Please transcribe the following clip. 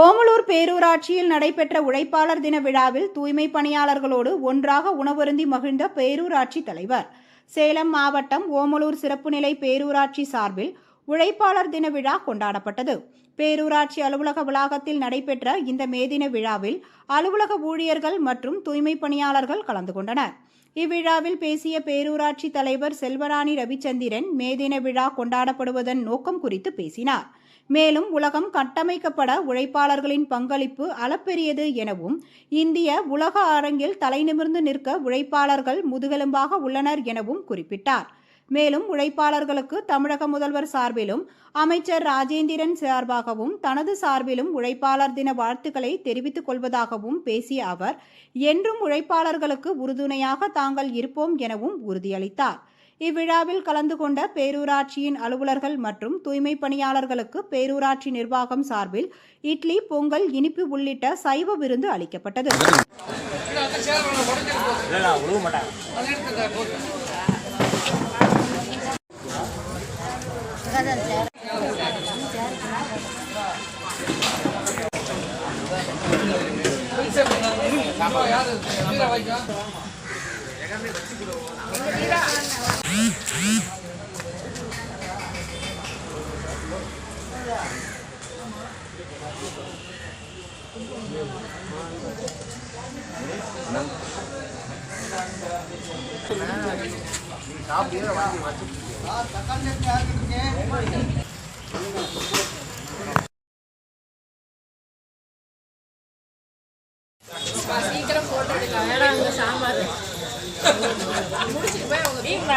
ஓமலூர் பேரூராட்சியில் நடைபெற்ற உழைப்பாளர் தின விழாவில் தூய்மை பணியாளர்களோடு ஒன்றாக உணவருந்தி மகிழ்ந்த பேரூராட்சி தலைவர். சேலம் மாவட்டம் ஓமலூர் சிறப்பு நிலை பேரூராட்சி சார்பில் உழைப்பாளர் தின விழா கொண்டாடப்பட்டது. பேரூராட்சி அலுவலக வளாகத்தில் நடைபெற்ற இந்த மேதின விழாவில் அலுவலக ஊழியர்கள் மற்றும் தூய்மை பணியாளர்கள் கலந்து கொண்டனர். இவ்விழாவில் பேசிய பேரூராட்சி தலைவர் செல்வராணி ரவிச்சந்திரன் மேதின விழா கொண்டாடப்படுவதன் நோக்கம் குறித்து பேசினார். மேலும் உலகம் கட்டமைக்கப்பட உழைப்பாளர்களின் பங்களிப்பு அளப்பெரியது எனவும் இந்திய உலக அரங்கில் தலைநிமிர்ந்து நிற்க உழைப்பாளர்கள் முதுகெலும்பாக உள்ளனர் எனவும் குறிப்பிட்டார். மேலும் உழைப்பாளர்களுக்கு தமிழக முதல்வர் சார்பிலும் அமைச்சர் ராஜேந்திரன் சார்பாகவும் தனது சார்பிலும் உழைப்பாளர் தின வாழ்த்துக்களை தெரிவித்துக் கொள்வதாகவும் பேசிய அவர் என்றும் உழைப்பாளர்களுக்கு உறுதுணையாக தாங்கள் இருப்போம் எனவும் உறுதியளித்தார். இவ்விழாவில் கலந்து கொண்ட பேரூராட்சியின் அலுவலர்கள் மற்றும் தூய்மை பணியாளர்களுக்கு பேரூராட்சி நிர்வாகம் சார்பில் இட்லி பொங்கல் இனிப்பு உள்ளிட்ட சைவ விருந்து அளிக்கப்பட்டது. இல்லை நான் விழுக மாட்டேன் சீக்கிரம் போட்டுருக்கலாம் ஏன்னா அங்கே சாம்பார். முடிச்சுட்டு போய் அவங்க வீட்டுல